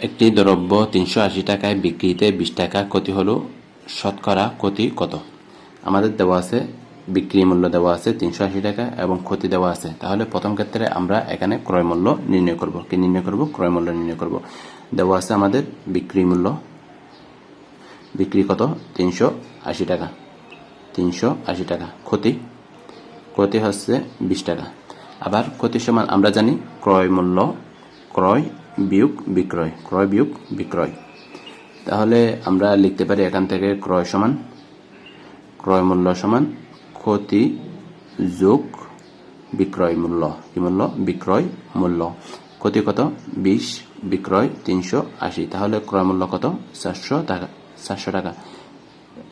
একটি দ্রব্য তিনশো আশি টাকায় বিক্রিতে বিশ টাকা ক্ষতি হলো। শতকরা ক্ষতি কত? আমাদের দেওয়া আছে, বিক্রি মূল্য দেওয়া আছে তিনশো আশি টাকা এবং ক্ষতি দেওয়া আছে। তাহলে প্রথম ক্ষেত্রে আমরা এখানে ক্রয় মূল্য নির্ণয় করব। কি নির্ণয় করব? ক্রয় মূল্য নির্ণয় করব। দেওয়া আছে আমাদের বিক্রি মূল্য। বিক্রি কত? তিনশো আশি টাকা। তিনশো আশি টাকা। ক্ষতি? ক্ষতি হচ্ছে বিশ টাকা। আবার ক্ষতি সমান আমরা জানি ক্রয় মূল্য, ক্রয় বিয়োগ, বিক্রয়, ক্রয় বিয়োগ, বিক্রয়। তাহলে আমরা লিখতে পারি এখান থেকে ক্রয় সমান, ক্রয় মূল্য সমান, ক্ষতি যোগ বিক্রয় মূল্য। কি মূল্য? বিক্রয় মূল্য। ক্ষতি কত? বিশ, বিক্রয় তিনশো আশি। তাহলে ক্রয় মূল্য কত? চারশো টাকা চারশো টাকা।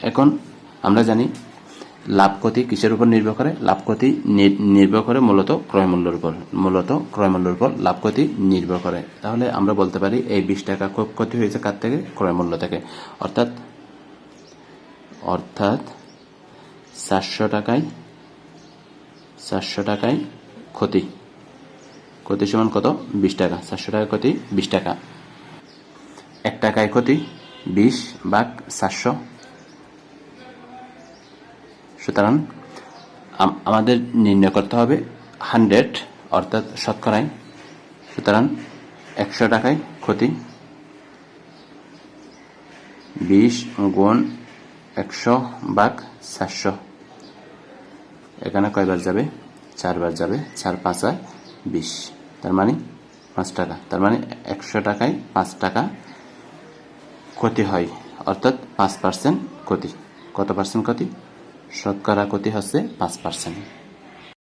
এখন আমরা জানি লাভ ক্ষতি কিসের উপর নির্ভর করে? লাভ ক্ষতি নির্ভর করে মূলত ক্রয় মূল্যের উপর, মূলত ক্রয় মূল্যের উপর লাভ ক্ষতি নির্ভর করে। তাহলে আমরা বলতে পারি এই বিশ টাকা ক- ক্ষতি হয়েছে কার থেকে? ক্রয় মূল্য থেকে। অর্থাৎ অর্থাৎ চারশো টাকায় চারশো টাকায় ক্ষতি। ক্ষতি সমান কত? বিশ টাকা। চারশো টাকা ক্ষতি বিশ টাকা। এক টাকায় ক্ষতি বিশ ভাগ চারশো। সুতরাং আমাদের নির্ণয় করতে হবে হান্ড্রেড, অর্থাৎ শতকরায়। সুতরাং একশো টাকায় ক্ষতি। বিশ গুণ একশো বাঘ চারশো এখানে কয়বার যাবে? চারবার যাবে। চার পাঁচা বিশ। তার মানে পাঁচ টাকা। তার মানে একশো টাকায় পাঁচ টাকা ক্ষতি হয়, অর্থাৎ পাঁচ পার্সেন্ট ক্ষতি। কত পার্সেন্ট ক্ষতি? শতকরা ক্ষতি হচ্ছে পাঁচ পার্সেন্ট